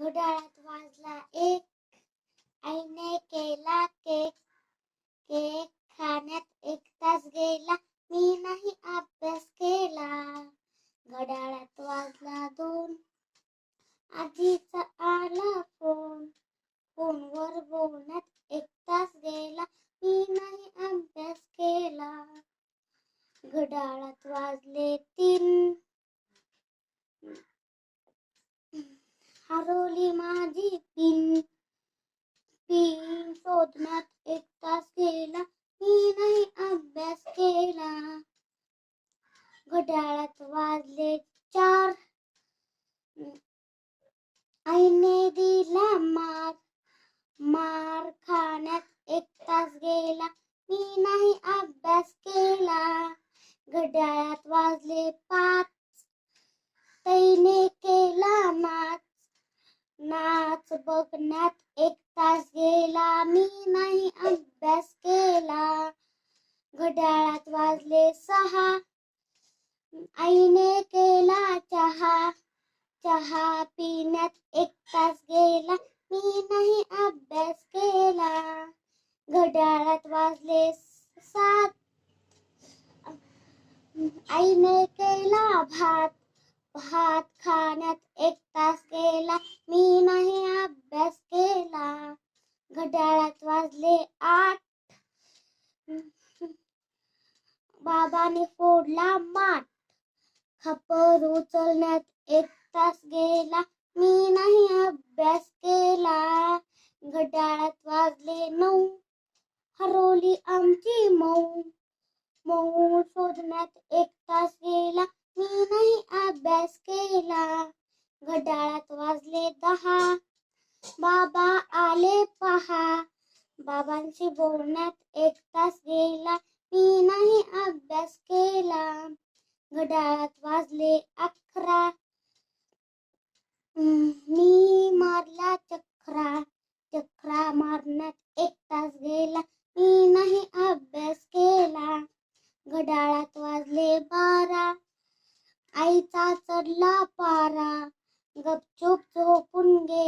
घड्याळात वाजला एक. आईने केला केक. केक खाण्यात एक तास गेला. मी नाही अभ्यास केला. घड्याळात वाजला दोन. आजीचा आला फोन. फोनवर बोलण्यात एक तास गेला. मी नाही अभ्यास केला. घड्याळात वाजले तीन. शोधण्यात एक तास गेला मी नाही अभ्यास केला. घड्याळात वाजले चार. आईने दिला मार. मार खाण्यात एक तास गेला, मी नाही अभ्यास केला. घड्याळात वाजले पाच. तैने केला नाच. नाच बघण्यात एक तास गेला मी नाही अभ्यास केला घड्याळात वाजले सहा। आईने केला चहा चहा पिण्यात एक तास गेला, मी नाही अभ्यास केला। घड्याळात वाजले सात। आईने केला भात भात खाण्यात एक तास गेला, मी नाही अभ्यास केला। घड्याळात वाजले आठ बाबाने फोडला माठ. खापर उचलण्यात एक तास गेला. मी नाही अभ्यास केला. घड्याळात वाजले नऊ. हरवली आमची मऊ. मऊ शोधण्यात एक तास गेला. मी नाही अभ्यास केला. घड्याळात वाजले दहा. बाबा आले पहा. बाबांशी बोलण्यात एक तास गेला. घड्याळात वाजले अकरा. मी मारला चक्रा. चक्रा मारण्यात एक तास गेला. मी नाही अभ्यास केला. घड्याळात वाजले बारा. आईचा चढला पारा. गपचूप झोपून गेला.